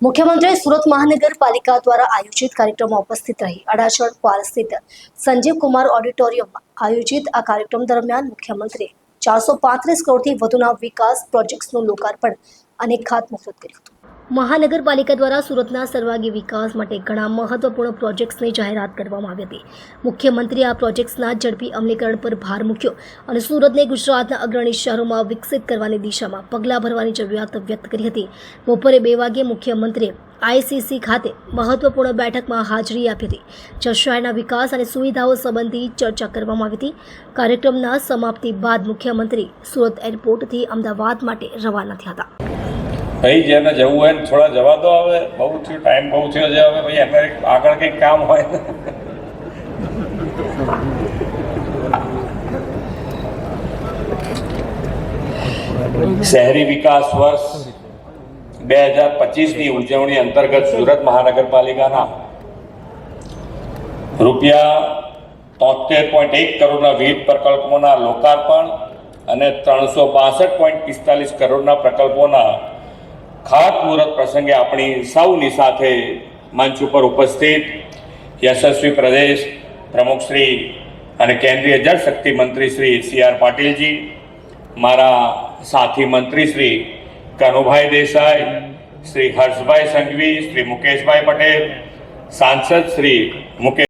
મુખ્યમંત્રી સુરત મહાનગરપાલિકા દ્વારા આયોજિત કાર્યક્રમમાં ઉપસ્થિત રહી. અડાજણ પાલ સ્થિત સંજીવ કુમાર ઓડિટોરિયમમાં આયોજિત આ કાર્યક્રમ દરમિયાન મુખ્યમંત્રીએ ચારસો પાંત્રીસ કરોડથી વધુના વિકાસ પ્રોજેક્ટ્સનું લોકાર્પણ અને ખાતમુહૂર્ત કર્યું હતું. મહાનગરપાલિકા દ્વારા સુરતના સર્વાંગી વિકાસ માટે ઘણા મહત્વપૂર્ણ પ્રોજેક્ટ્સની જાહેરાત કરવામાં આવી હતી. મુખ્યમંત્રીએ આ પ્રોજેક્ટ્સના ઝડપી અમલીકરણ પર ભાર મૂક્યો અને સુરતને ગુજરાતના અગ્રણી શહેરોમાં વિકસિત કરવાની દિશામાં પગલાં ભરવાની જરૂરિયાત વ્યક્ત કરી હતી. બપોરે બે વાગ્યે મુખ્યમંત્રીએ આઈસીસી ખાતે મહત્વપૂર્ણ બેઠકમાં હાજરી આપી હતી. જ્યાં વિકાસ અને સુવિધાઓ સંબંધી ચર્ચા કરવામાં આવી હતી. કાર્યક્રમના સમાપ્તિ બાદ મુખ્યમંત્રી સુરત એરપોર્ટથી અમદાવાદ માટે રવાના થયા હતા. ભાઈ, જેને જવું હોય ને થોડા જવા દો હવે. બહુ થયું ટાઈમ બહુ થયો છે હવે. ભાઈ, એમને આગળ કંઈક કામ હોય ને. શહેરી વિકાસ વર્ષ બે હજાર પચીસની ઉજવણી અંતર્ગત સુરત મહાનગરપાલિકાના રૂપિયા તોતેર પોઈન્ટ એક કરોડના વિવિધ પ્રકલ્પોના લોકાર્પણ અને ત્રણસો બાસઠ પોઈન્ટ પિસ્તાલીસ કરોડના પ્રકલ્પોના ખાતમુહૂર્ત પ્રસંગે આપણી સૌની સાથે મંચ ઉપર ઉપસ્થિત યશસ્વી પ્રદેશ પ્રમુખ શ્રી અને કેન્દ્રીય જળશક્તિ મંત્રી શ્રી સી આર પાટીલજી, મારા સાથી મંત્રી શ્રી કનુભાઈ દેસાઈ, શ્રી હર્ષભાઈ સંઘવી, શ્રી મુકેશભાઈ પટેલ, સાંસદ શ્રી મુકેશ